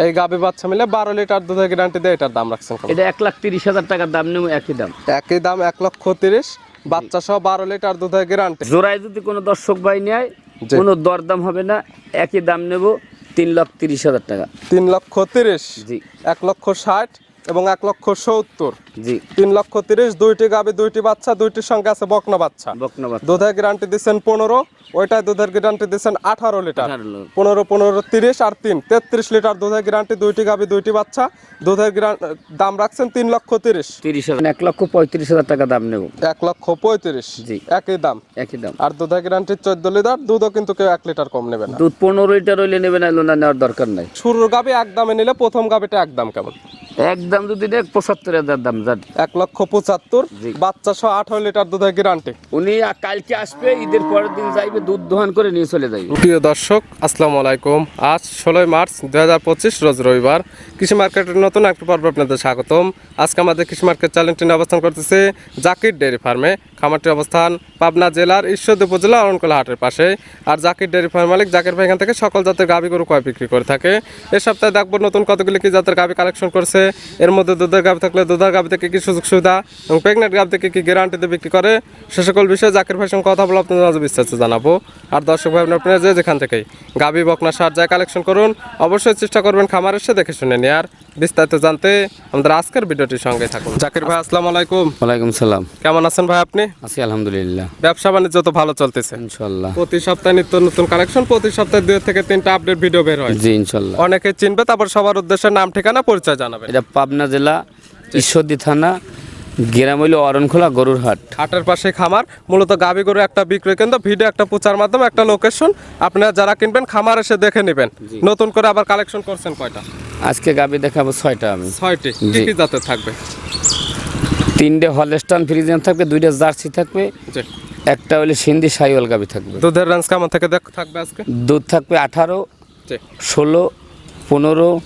এই গাবে বাচ্চা মিলে বারো লিটার দুধের গ্যারান্টি দিয়ে এটার দাম রাখছেন এটা এক লাখ তিরিশ হাজার টাকার দাম নেব একই দাম। একই দাম এক লক্ষ তিরিশ। বাচ্চা সহ বারো লিটার দুধের গ্যারান্টি জোড়ায় যদি কোনো দর্শক ভাই নেয়। কোনো দরদাম হবে না একই দাম নেব তিন লক্ষ তিরিশ হাজার টাকা। তিন লক্ষ তিরিশ। জি। এক লক্ষ ষাট। এবং এক লক্ষ সত্তর। জি। তিন লক্ষ তিরিশ দুইটি গাবি দুইটি বাচ্চা দুইটির সঙ্গে আছে বকনা বাচ্চা। দুধের গ্যারান্টি দিচ্ছেন পনেরো ওইটায় দুধের গ্যারান্টি দিচ্ছেন আঠারো লিটার। পনেরো পনেরো তিরিশ আর তিন তেত্রিশ লিটার দুধের গ্যারান্টি দুইটি গাবি দুইটি বাচ্চা। দুধের দাম রাখছেন তিন লক্ষ তিরিশ। তিরিশ হাজার। এক লক্ষ পঁয়ত্রিশ হাজার টাকা দাম নেব। এক লক্ষ পঁয়ত্রিশ। জি। একই দাম। একই দাম। আর দুধের গ্যারান্টি চোদ্দ লিটার দুধও কিন্তু কেউ এক লিটার কম নেবে না। দুধ পনেরো লিটার হইলে নেবে না লোনা নেওয়ার দরকার নাই। শুরুর গাবি এক দামে নিলে প্রথম গাবিটা এক দাম কেমন? একদম যদি নেয় পঁচাত্তর হাজার দাম যান এক লক্ষ পঁচাত্তর বাচ্চা সহ আঠারো লিটার দুধের গ্যারান্টি উনি আ- কালকে আসবে ঈদের পরের দিন যাইবে দুধ দোহান করে নিয়ে চলে যাইবে। প্রিয় দর্শক আসসালামু আলাইকুম। আজ ষোলোই মার্চ দু হাজার পঁচিশ রোজ রবিবার। কৃষি মার্কেটের নতুন একটা পর্ব আপনাদের স্বাগতম। আজকে আমাদের কৃষি মার্কেট নিয়ে অবস্থান করতেছে জাকির ডেয়ারি ফার্মে। খামারটির অবস্থান পাবনা জেলার ঈশ্বরদী উপজেলা অরণকোলা হাটের পাশে। আর জাকির ডেয়ারি ফার্ম মালিক জাকির ভাই এখান থেকে সকল জাতের গাভি গরু কয় বিক্রি করে থাকে। এ সপ্তাহে দেখব নতুন কতগুলি কি জাতের গাভি কালেকশন করছে। এর মধ্যে দুধের গাভি থাকলে দুধের গাভি থেকে কি সুযোগ সুবিধা এবং প্রেগনেন্ট গাভি থেকে কি গ্যারান্টিতে বিক্রি করে? সে সকল বিষয়ে জাকির ভাইয়ের সঙ্গে কথা বলে আপনাদের মাঝে বিস্তারিত জানাব। আর দর্শক ভাই আপনারা যে যেখান থেকেই গাভি বকনা সার যায় কালেকশন করুন অবশ্যই চেষ্টা করবেন খামার এসে দেখে শুনে নিয়ে আর বিস্তারিত জানতে আমাদের আজকের ভিডিওটির সঙ্গে থাকুন। জাকির ভাই আসসালামু আলাইকুম। ওয়ালাইকুম সালাম। কেমন আছেন ভাই আপনি? আছি আলহামদুলিল্লাহ। ব্যবসা বাণিজ্য তো ভালো চলতেছে। ইনশাল্লাহ প্রতি সপ্তাহে নিত্য নতুন কালেকশন প্রতি সপ্তাহে দুই থেকে তিনটা আপডেট ভিডিও বের হয়। জি ইনশাল্লাহ অনেকে চিনবে তারপর সবার উদ্দেশ্যে নাম ঠিকানা পরিচয় জানাবেন। এটা পাবনা জেলা ঈশ্বরদী থানা গ্রাম হইল অরণখোলা গরুর হাট হাটের পাশে খামার মূলত গাভী গরু একটা বিক্রয় কেন্দ্র ভিডিও একটা প্রচার মাধ্যমে একটা লোকেশন আপনারা যারা কিনবেন খামার এসে দেখে নেবেন। নতুন করে আবার কালেকশন করছেন কয়টা? আজকে গাবি দেখাবো ছয়টা আমি। ছয়টি। কি। কি জাতের থাকবে? তিনটে হলস্টান ফ্রিজিয়ান থাকবে দুইটা জার্সি থাকবে। একটা হলে সিন্ধি সাইওয়াল গাবি থাকবে। দুধের রেঞ্জ কেমন থেকে দেখ থাকবে আজকে? দুধ থাকবে আঠারো ষোলো পনেরো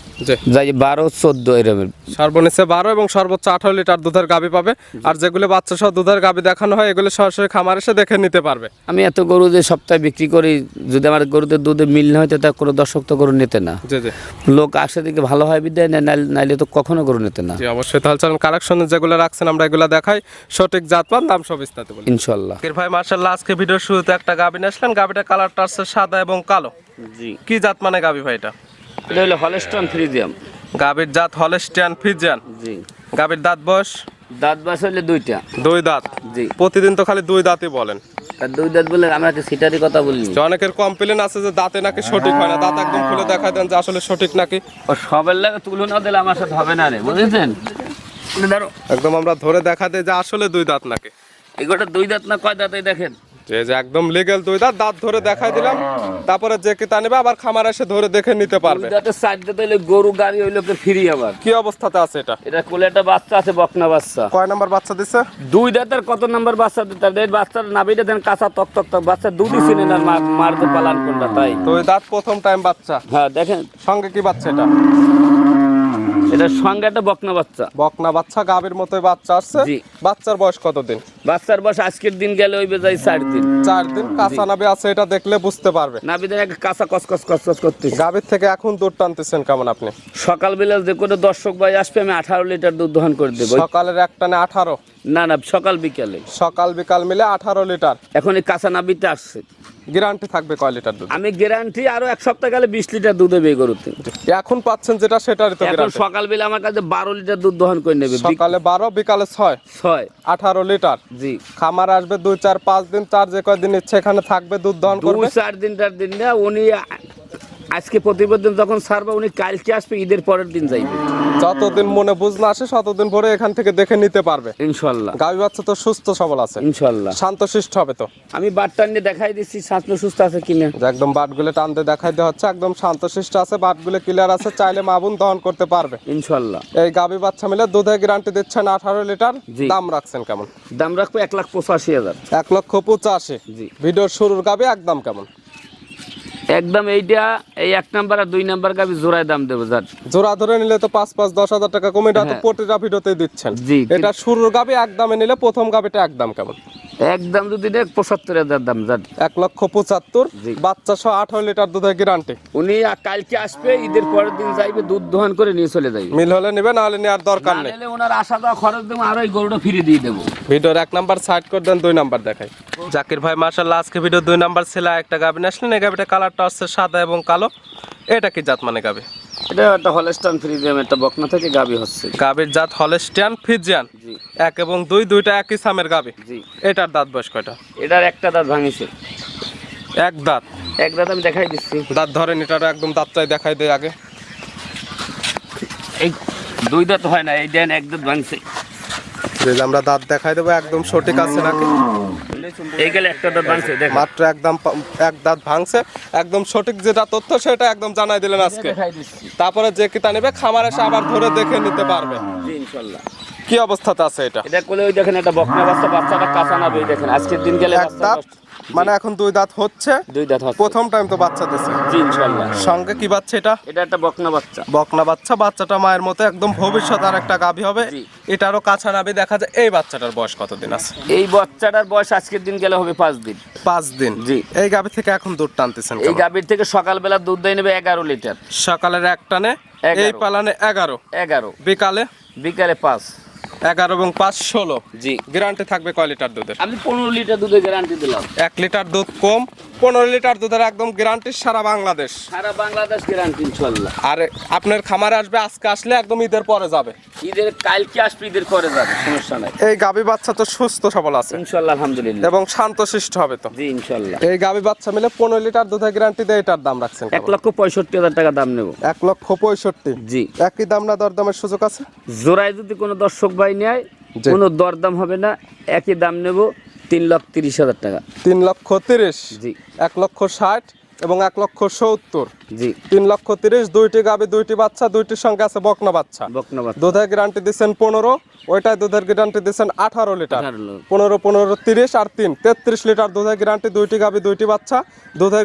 যাই বারো চোদ্দ এরকমের সর্বনিচে বারো এবং সর্বোচ্চ আঠারো লিটার দুধের গাভী পাবে। আর যেগুলো বাচ্চা সহ দুধের গাভী দেখানো হয় এগুলো সরাসরি খামার এসে দেখে নিতে পারবে। আমি এত গরু যে সপ্তাহে বিক্রি করি যদি আমার গরুদের দুধে মিল না হইতো তা কোনো দর্শক তো গরু নিতে না। জি জি। লোক আসে দিকে ভালো হয় বিদ্যায় না নাইলে- তো কখনো গরু নিতে না। অবশ্যই। তাহলে চলুন কালেকশন যেগুলো রাখছেন আমরা এগুলো দেখাই। সঠিক জাতমান দাম সব বিস্তারিত বলি। ইনশাল্লাহ। ভাই মার্শাল্লাহ আজকে ভিডিওর শুরুতে একটা গাভী নিয়ে আসলেন গাভীটা কালারটা আসছে সাদা এবং কালো। জি। কি জাত মানে গাভী ভাই এটা? এটা হলো হলস্টন ফ্রিজিয়াম। গাভীর জাত হলেস্টিয়ান ফিজিয়ান জি। গাভীর দাঁত বয়স? দাঁত বাস হলে দুইটা। দুই দাঁত। জি। প্রতিদিন তো খালি দুই দাঁতই বলেন। আর দুই দাঁত বলে আমরা একটা সিটারি কথা বলিনি। অনেকের কমপ্লেন আছে যে দাঁতে নাকি সঠিক হয় না। দাঁত একদম খুলে দেখা দেন যে আসলে সঠিক নাকি। ও সবের লাগে তুলনা দিলে আমার সাথে হবে না রে বুঝেছেন? ধরো একদম আমরা ধরে দেখা দেয় যে আসলে দুই দাঁত নাকি। এগুলোটা দুই দাঁত না কয় দাঁতে দেখেন? যে যে একদম লিগেল দুই দাঁত দাঁত ধরে দেখাই দিলাম। তারপরে যে কি তা নেবে আবার খামার এসে ধরে দেখে নিতে পারবে। সাইড দাঁত হইলে গরু গাড়ি হইল ফ্রি আবার। কি অবস্থাতে আছে এটা? এটা কোলে একটা বাচ্চা আছে বকনা বাচ্চা। কয় নাম্বার বাচ্চা দিছে? দুই দাঁতের কত নাম্বার বাচ্চা? দিতে এই বাচ্চার নাবিটা দেন কাঁচা তক তক তক বাচ্চা দুধই চিনে না মারতে পালান কোনটা তাই। দুই দাঁত প্রথম টাইম বাচ্চা। হ্যাঁ দেখেন। সঙ্গে কি বাচ্চা এটা? এটার সঙ্গে একটা বকনা বাচ্চা। বকনা বাচ্চা গাবের মতোই বাচ্চা আসছে। বাচ্চার বয়স কতদিন? বাচ্চার বয়স আজকের দিন গেলে ওই বেজাই চার দিন। চার দিন। কাঁচা নাবি আছে এটা দেখলে বুঝতে পারবে। নাবিদের দেখ কাঁচা কসকস কসকস করতে গাবের থেকে এখন দুধ টানতেছেন কেমন আপনি? সকালবেলা যে কোনো দর্শক ভাই আসবে আমি আঠারো লিটার দুধ দহন করে দেবো। সকালের এক টানে আঠারো? না না সকাল বিকালে সকাল বিকাল মিলে আঠারো লিটার। এখন এই কাঁচা নাবিতে আসছে। গ্যারান্টি থাকবে কয় লিটার দুধ আমি গ্যারান্টি আরও এক সপ্তাহ গেলে বিশ লিটার দুধ এই গরুতে এখন পাচ্ছেন যেটা সেটারই তো এখন গ্যারান্টি। সকালবেলা আমার কাছে বারো লিটার দুধ দহন করে নেবে। সকালে বারো বিকালে ছয়? ছয়। আঠারো লিটার। জি। খামার আসবে দুই চার পাঁচ দিন চার যে কয়দিন ইচ্ছে এখানে থাকবে দুধ দহন করবে। চার দিন চার দিন না উনি আজকে প্রতিবেদন যখন ছাড়বে উনি কালকে আসবে ঈদের পরের দিন যাইবে। যতদিন মনে বুঝ না আসে ততদিন পরে এখান থেকে দেখে নিতে পারবে। ইনশাল্লাহ। গাভী বাচ্চা তো সুস্থ সবল আছে। ইনশাল্লাহ। শান্তশিষ্ট হবে তো। আমি বাটটা নিয়ে দেখাই দিচ্ছি শান্ত সুস্থ আছে কিনা। একদম বাটগুলো টানতে দেখাই দেওয়া হচ্ছে একদম শান্ত শান্তশিষ্ট আছে বাটগুলো ক্লিয়ার আছে চাইলে মাবুন দহন করতে পারবে। ইনশাল্লাহ। এই গাভী বাচ্চা মিলে দুধে গ্যারান্টি দিচ্ছেন আঠারো লিটার দাম রাখছেন কেমন? দাম রাখব এক লাখ পঁচাশি হাজার। এক লক্ষ পঁচাশি। জি। ভিডিওর শুরুর গাভী একদম কেমন? একদম এইটা এই এক নাম্বার আর দুই নাম্বার গাবি জোড়ায় দাম দেবো যার জোড়া ধরে নিলে তো পাঁচ পাঁচ দশ হাজার টাকা কমে এটা তো হ্যাঁ। প্রতিটা ভিডিওতে দিচ্ছেন। জি, এটা শুরুর গাবি এক দামে নিলে প্রথম গাবিটা এক দাম কেমন? একদম যদি পঁচাত্তর হাজার দাম যান এক লক্ষ পঁচাত্তর বাচ্চা সহ আঠারো লিটার দুধের গ্যারান্টি উনি কালকে আসবে ঈদের পরের দিন যাইবে দুধ দোহান করে নিয়ে চলে যাইবে। মিল হলে নেবে নাহলে নেওয়ার দরকার নেই। ওনার আসা দেওয়া খরচ দেবো আর ওই গরুটা ফিরে দিয়ে দেবো। ভিডিওর এক নাম্বার সাইড করে দেন দুই নাম্বার দেখাই। জাকির ভাই মার্শাল্লাহ আজকে ভিডিও দুই নাম্বার ছেলে একটা গাবি। নিয়ে আসলেন এই গাবিটা কালারটা হচ্ছে সাদা এবং কালো। এটা কি জাত মানে গাবি? এটা একটা হলস্টান ফ্রিজিয়াম একটা বকনা থেকে গাবি হচ্ছে। গাবির জাত হলেস্টিয়ান ফিজিয়ান জি। এক এবং দুই দুইটা একই সামের গাবি। জি। এটার দাঁত বয়স কয়টা? এটার একটা দাঁত ভাঙিছে। এক দাঁত। এক দাঁত আমি দেখাই দিচ্ছি। দাঁত ধরেন এটার একদম দাঁতটাই দেখাই দেয় আগে। এই দুই দাঁত হয় না এই দেন এক দাঁত ভাঙছে। আমরা দাঁত দেখাই দেবো একদম সঠিক আছে নাকি? এই গেলে একটা দাঁত ভাঙছে মাত্র একদম এক দাঁত ভাঙছে। একদম সঠিক যেটা তথ্য সেটা একদম জানাই দিলেন আজকে। তারপরে যে কিতা নেবে খামার এসে আবার ধরে দেখে নিতে পারবে। ইনশাল্লাহ। কি অবস্থাতে আছে এটা? এটা কোলে ওই দেখেন একটা বকনা বাচ্চা বাচ্চাটা কাঁচা নাবে দেখেন। আজকের দিন গেলে এক দাঁত। মানে এখন দুই দাঁত হচ্ছে। দুই দাঁত হচ্ছে। প্রথম টাইম তো বাচ্চা দিছে। জি ইনশাল্লাহ। সঙ্গে কি বাচ্চা এটা? এটা একটা বকনা বাচ্চা। বকনা বাচ্চা বাচ্চাটা মায়ের মতো একদম ভবিষ্যৎ আর একটা গাভী হবে। এটারও কাছা নাবি দেখা যায় এই বাচ্চাটার বয়স কতদিন আছে? এই বাচ্চাটার বয়স আজকের দিন গেলে হবে পাঁচ দিন। পাঁচ দিন। জি। এই গাভী থেকে এখন দুধ টানতেছেন এই? গাভীর থেকে সকালবেলা দুধ দিয়ে নেবে এগারো লিটার। সকালের এক টানে। এই পালানে এগারো। এগারো। বিকালে? বিকালে পাঁচ। এগারো এবং পাঁচ ষোলো। জি। গ্যারান্টি থাকবে কয় লিটার দুধের? আমি পনেরো লিটার দুধের গ্যারান্টি দিলাম। এক লিটার দুধ কম পনেরো লিটার দুধের একদম গ্যারান্টি সারা বাংলাদেশ। সারা বাংলাদেশ গ্যারান্টি ইনশাল্লাহ। আর আপনার খামারে আসবে আজকে আসলে একদম ঈদের পরে যাবে। ঈদের কালকে আসবে ঈদের পরে যাবে সমস্যা নাই। এই গাভী বাচ্চা তো সুস্থ সবল আছে। ইনশাল্লাহ আলহামদুলিল্লাহ। এবং শান্তশিষ্ট হবে তো। জি ইনশাল্লাহ। এই গাভী বাচ্চা মিলে পনেরো লিটার দুধের গ্যারান্টি দিয়ে এটার দাম রাখছেন এক লক্ষ পঁয়ষট্টি হাজার টাকা দাম নেব। এক লক্ষ পঁয়ষট্টি? জি। একই দাম না দরদামের সুযোগ আছে? জোড়ায় যদি কোনো দর্শক ভাই নেয়। কোনো দরদাম হবে না একই দাম নেব। তিন লক্ষ তিরিশ হাজার টাকা। তিন লক্ষ তিরিশ জি। এক লক্ষ ষাট এবং এক লক্ষ সত্তর। জি। তিন লক্ষ তিরিশ দুইটি গাভী দুইটি বাচ্চা দুইটির সঙ্গে আছে বকনা বাচ্চা। বকনা বাচ্চা। দুধের গ্যারান্টি দিচ্ছেন পনেরো ওইটায় দুধের গ্যারান্টি দিচ্ছেন আঠারো লিটার। পনেরো পনেরো তিরিশ আর তিন তেত্রিশ লিটার দুধের গ্যারান্টি দুইটি গাভী দুইটি বাচ্চা। দুধের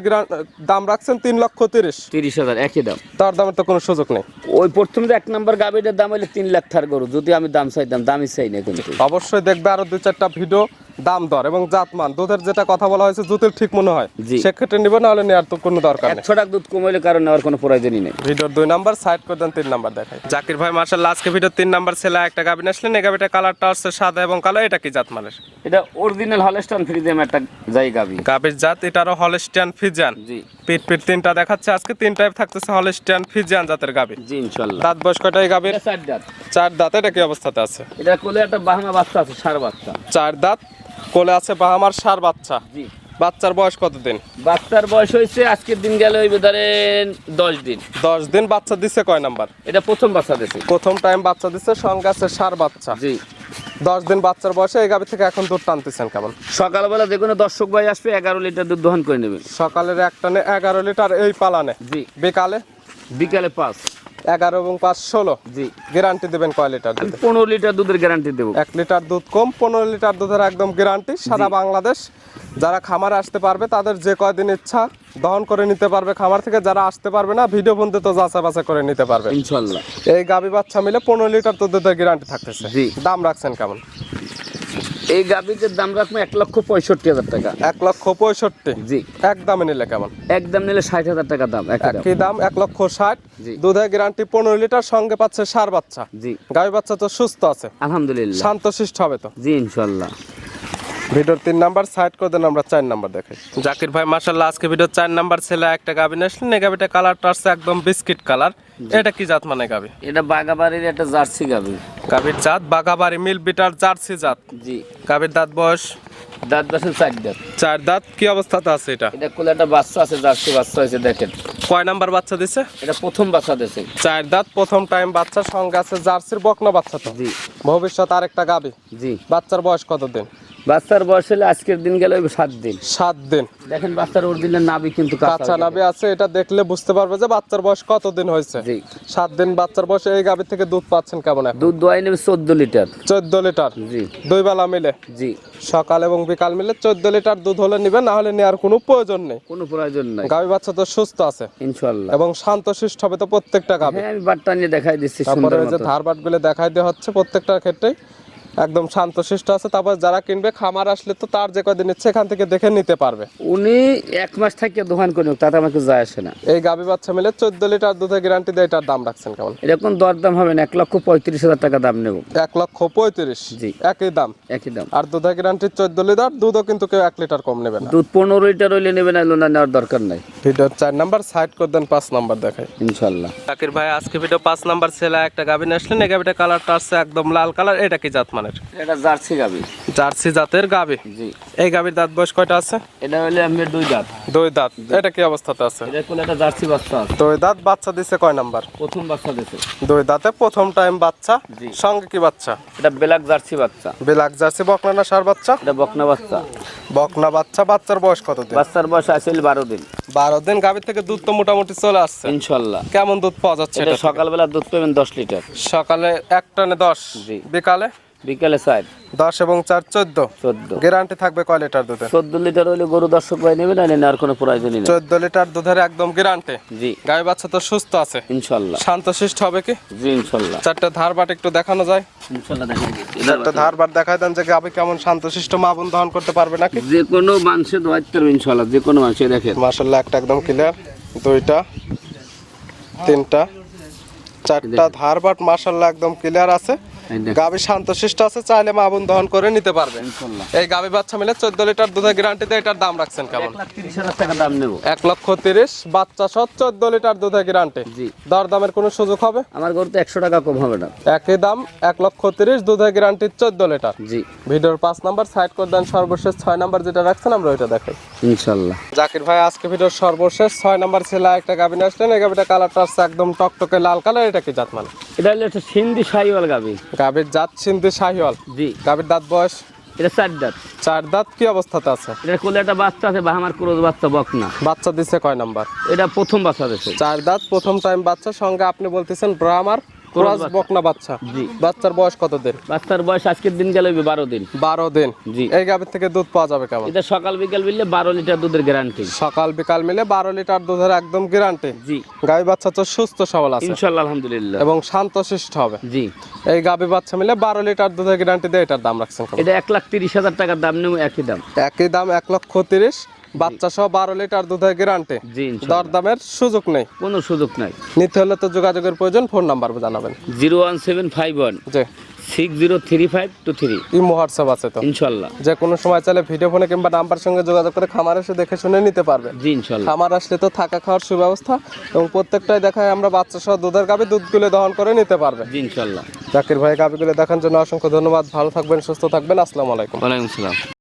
দাম রাখছেন তিন লক্ষ তিরিশ। তিরিশ হাজার একই দাম। তার দামের তো কোনো সুযোগ নেই। ওই প্রথম এক নম্বর গাবিটার দাম হলে তিন লাখ থার গরু। যদি আমি দাম চাইতাম দামই চাই না কিন্তু অবশ্যই দেখবে আরও দুই চারটা ভিডিও। দাম দর এবং জাতমান। দুধের যেটা কথা বলা হয়েছে দুধের ঠিক মনে হয়। সেক্ষেত্রে নিবে না হলে নেওয়ার তো কোনো দরকার নেই। একশো টাকা দুধ কমাইলে কারণ নেওয়ার কোনো প্রয়োজনই নেই। ভিডিওর দুই নাম্বার সাইড করে দেন তিন নাম্বার দেখাই। জাকির ভাই মার্শাল আজকে ভিডিও তিন নাম্বার ছেলে একটা গাবিন আসলেন। এই গাবিটা কালারটা হচ্ছে সাদা এবং কালো এটা কি জাত মানের এটা অরিজিনাল হলস্টান ফ্রিজেম একটা যাই গাবি। গাবির জাত এটারও হলস্টিয়ান ফিজিয়ান জি। পিট পিট তিনটা দেখাচ্ছে। আজকে তিনটায় থাকতেছে হলস্টিয়ান ফিজিয়ান জাতের গাবি। জি ইনশাল্লাহ দাঁত বয়স কয়টা এই গাবির? চার দাঁত। চার দাঁত এটা কি অবস্থাতে আছে? এটা কোলে একটা বাহামা বাচ্চা আছে সার বাচ্চা। চার দাঁত কোলে আছে বাহামার সার বাচ্চা। জি। বাচ্চার বয়স কতদিন? বাচ্চার বয়স হয়েছে আজকের দিন গেলে ওই ধরেন দশ দিন। দশ দিন বাচ্চা দিচ্ছে কয় নাম্বার? এটা প্রথম বাচ্চা দিয়েছে প্রথম টাইম বাচ্চা দিচ্ছে সঙ্গে সার বাচ্চা। জি। দশ দিন বাচ্চার বয়সে এই গাভি থেকে এখন দুধ টানতেছেন কেমন? সকালবেলা যে কোনো দর্শক ভাই আসবে এগারো লিটার দুধ দহন করে নেবেন সকালের এক টানে এগারো লিটার এই পালানে। জি। বিকালে? বিকালে পাঁচ। এগারো এবং পাঁচ ষোলো। জি। গ্যারান্টি দেবেন কয় লিটার দুধ পনেরো লিটার দুধের গ্যারান্টি দেবো। এক লিটার দুধ কম পনেরো লিটার দুধের একদম গ্যারান্টি সারা বাংলাদেশ যারা খামারে আসতে পারবে তাদের যে কয়দিন ইচ্ছা দহন করে নিতে পারবে খামার থেকে। যারা আসতে পারবে না ভিডিও বন্ধু তো যাচাই বাছাই করে নিতে পারবে। ইনশাল্লাহ। এই গাবি বাচ্চা মিলে পনেরো লিটার দুধের গ্যারান্টি থাকতেছে। জি। দাম রাখছেন কেমন? এই গাভীর দাম রাখব এক লক্ষ পঁয়ষট্টি হাজার টাকা। এক লক্ষ পঁয়ষট্টি? জি। এক দামে নিলে কেমন? এক দাম নিলে ষাট হাজার টাকা দাম একই দাম। এক লক্ষ ষাট। জি। দুধের গ্যারান্টি পনেরো লিটার সঙ্গে পাচ্ছে সার বাচ্চা। জি। গাভী বাচ্চা তো সুস্থ আছে। আলহামদুলিল্লাহ। শান্তশিষ্ট হবে তো। জি ইনশাল্লাহ। ভিডিওর তিন নাম্বার সাইড করে দেন আমরা চার নাম্বার দেখাই। জাকির ভাই মার্শাল্লাহ আজকে ভিডিও চার নাম্বার ছেলে একটা গাবি নিয়ে আসলেন। এই গাবিটা কালারটা আসছে একদম বিস্কিট কালার এটা কি জাত মানে গাবি? এটা বাগাবাড়ির একটা জার্সি গাভী গাবির জাত বাগাবাড়ি মিল বিটার জার্সি জাত। জি। গাবির দাঁত বয়স? দাঁত বাসের চার দাঁত। চার দাঁত কি অবস্থাতে আছে এটা? এটা কোলে একটা বাচ্চা আছে জার্সি বাচ্চা হয়েছে দেখেন। কয় নাম্বার বাচ্চা দিছে? এটা প্রথম বাচ্চা দিছে। চার দাঁত প্রথম টাইম বাচ্চার সঙ্গে আছে জার্সির বকনা বাচ্চা তো জি। ভবিষ্যৎ আরেকটা গাবি। জি। বাচ্চার বয়স কত দিন বাচ্চার বয়স হলে আজকের দিন গেলে সাত দিন। সাত দিন। দেখেন বাচ্চার অরিজিনাল নাবি কিন্তু কাঁচা নাবি আছে এটা দেখলে বুঝতে পারবে যে বাচ্চার বয়স কত দিন হয়েছে সাত দিন বাচ্চার বয়সে এই গাভি থেকে দুধ পাচ্ছেন কেমন দুধ দোয়াই নেবে চোদ্দ লিটার। চোদ্দ লিটার? জি। দুই বেলা মিলে? জি। সকাল এবং বিকাল মিলে চোদ্দ লিটার দুধ হলে নিবেন না হলে নেওয়ার কোনো প্রয়োজন নেই। কোনো প্রয়োজন নেই। গাভি বাচ্চা তো সুস্থ আছে। ইনশাল্লাহ এবং শান্তশিষ্ট হবে তো প্রত্যেকটা গাভি। হ্যাঁ আমি বাট্টা নিয়ে দেখাই দিচ্ছি তারপরে যে ধার বাটগুলো দেখাই দেওয়া হচ্ছে প্রত্যেকটার ক্ষেত্রে একদম শান্তশিষ্ট আছে। তারপর যারা কিনবে খামার আসলে তো তার যে কদিন ইচ্ছে এখান থেকে দেখে নিতে পারবে। উনি এক মাস থেকে দোকান করে নিক, তাতে আমাকে যায় আসে না। এই গাবি বাচ্চা মিলে চোদ্দ লিটার দুধের গ্যারান্টি দিয়ে এটার দাম রাখছেন কেমন? এরকম দরদাম হবে না এক লক্ষ পঁয়ত্রিশ হাজার টাকা দাম নেব। এক লক্ষ পঁয়ত্রিশ? জি। একই দাম? একই দাম। আর দুধের গ্যারান্টি চোদ্দ লিটার দুধও কিন্তু কেউ এক লিটার কম নেবে না। দুধ পনেরো লিটার হইলে নেবে না লোনা নেওয়ার দরকার নাই। ভিডিওর চার নাম্বার সাইড করে দেন পাঁচ নাম্বার দেখাই। ইনশাল্লাহ। জাকির ভাই আজকে ভিডিও পাঁচ নাম্বার ছেলে একটা গাবি নিয়ে আসলেন এই গাবিটা কালারটা আসছে একদম লাল কালার এটা কি জাত মানের এটা জার্সি গাবি। জার্সি জাতের গাবি? জি। এই গাবির দাঁত বয়স কয়টা আছে? এটা হইলে আমি দুই দাঁত। দুই দাঁত। এটা কি অবস্থাতে আছে? এটা কোন একটা জার্সি বাচ্চা আছে। দুই দাঁত বাচ্চা দিছে কয় নাম্বার? প্রথম বাচ্চা দিছে। দুই দাঁতে প্রথম টাইম বাচ্চা জি। সঙ্গে কি বাচ্চা? এটা ব্ল্যাক জার্সি বাচ্চা। বিলাক জার্সি বকনা না সার বাচ্চা? এটা বকনা বাচ্চা। বকনা বাচ্চা বাচ্চার বয়স কত দিন? বাচ্চার বয়স আসলে বারো দিন। বারো দিন গাভীর থেকে দুধ তো মোটামুটি চলে আসছে। ইনশাল্লাহ। কেমন দুধ পাওয়া যাচ্ছে এটা সকালবেলা দুধ পাবেন দশ লিটার। সকালে এক টানে দশ জি। বিকালে? বিকালে চার দশ এবং চার চোদ্দ। চোদ্দ। গ্যারান্টি থাকবে কয় লিটার দুধে চোদ্দ লিটার হইলে গরু দর্শক ভাই নেবে না নেওয়ার কোনো প্রয়োজনই নেই। চোদ্দ লিটার দুধের একদম গ্যারান্টি। জি। গাই বাচ্চা তো সুস্থ আছে। ইনশাল্লাহ। শান্তশিষ্ট হবে কি? জি ইনশাল্লাহ। চারটা ধার বাট একটু দেখানো যায়। ইনশাল্লাহ দেখা চারটা ধার বাট দেখায় দেন যে গাবি কেমন শান্তশিষ্ট মা বোন দহন করতে পারবে নাকি? যে কোনো মানুষে দোয়াইতে পারবে ইনশাল্লাহ যে কোনো মানুষে দেখেন। মার্শাল্লাহ একটা একদম ক্লিয়ার দুইটা তিনটা চারটা ধার বাট মার্শাল্লাহ একদম ক্লিয়ার আছে। গাবি শান্তশিষ্ট আছে চাইলে মা বোন দহন করে নিতে পারবে। ইনশাল্লাহ। এই গাবি বাচ্চা মিলে চোদ্দ লিটার দুধের গ্যারান্টিতে এটার দাম রাখছেন কেমন? টাকা দাম নেব। এক লক্ষ তিরিশ বাচ্চা সহ চোদ্দ লিটার দুধের গ্যারান্টি জি। দর দামের কোনো সুযোগ হবে? আমার গরু তো একশো টাকা কম হবে না। একই দাম এক লক্ষ তিরিশ দুধের গ্যারান্টি চোদ্দ লিটার। জি। ভিডিওর পাঁচ নাম্বার সাইড করে দেন সর্বশেষ ছয় নাম্বার যেটা রাখছেন আমরা ওইটা দেখাই। ইনশাল্লাহ। জাকির ভাই আজকে ভিডিওর সর্বশেষ ছয় নাম্বার ছেলে একটা গাবিন আসলেন। এই গাবিটা কালারটা একদম টকটকে লাল কালার এটা কি জাত মানে এটা হলো একটা সিন্ধি শাহিওয়াল গাবি। গাবির জাত সিন্ধি শাহিওয়াল? জি। গাবির দাঁত বয়স? এটা চার দাঁত। চার দাঁত কি অবস্থাতে আছে? এটা কোলে একটা বাচ্চা আছে বা আমার ক্রোজ বাচ্চা বক না। বাচ্চা দিছে কয় নাম্বার? এটা প্রথম বাচ্চা দিছে। চার দাঁত প্রথম টাইম বাচ্চা সঙ্গে আপনি বলতেছেন ব্রাহ্মার ক্রস বকনা বাচ্চা। জি। বাচ্চার বয়স কত দিন বাচ্চার বয়স আজকের দিন গেলে বারো দিন। বারো দিন। জি। এই থেকে দুধ পাওয়া যাবে কেমন? এটা সকাল বিকাল মিললে বারো লিটার দুধের গ্যারান্টি সকাল বিকাল মিলে বারো লিটার দুধের একদম গ্যারান্টি জি। গাবি বাচ্চা তো সুস্থ সবল আছে। ইনশাল্লাহ আলহামদুলিল্লাহ। এবং শান্তশিষ্ট হবে। জি। এই গাবি বাচ্চা মিলে বারো লিটার দুধের গ্যারান্টি দিয়ে এটার দাম রাখছেন এটা এক লাখ তিরিশ হাজার টাকার দাম নেব একই দাম। একই দাম এক লক্ষ তিরিশ। বাচ্চা সহ বারো লিটার দুধের গ্যারান্টি জি দর দামের সুযোগ নেই। কোনো সুযোগ নাই। নিতে হলে তো যোগাযোগের প্রয়োজন ফোন নাম্বার জানাবেন। Zero one seven five one যে six zero three five two three. Imo WhatsApp আছে তো। ইনশাল্লাহ যে কোনো সময় চাইলে ভিডিও ফোনে কিংবা নাম্বার সঙ্গে যোগাযোগ করে খামার এসে দেখে শুনে নিতে পারবে। জি ইনশাল্লাহ খামার আসলে তো থাকা খাওয়ার সুব্যবস্থা এবং প্রত্যেকটাই দেখায় আমরা বাচ্চা সহ দুধের গাবি দুধগুলো দহন করে নিতে পারবে। জি ইনশাল্লাহ জাকির ভাই গাবিগুলো দেখার জন্য অসংখ্য ধন্যবাদ। ভালো থাকবেন সুস্থ থাকবেন। আসসালামু আলাইকুম। ওয়ালাইকুম আসসালাম।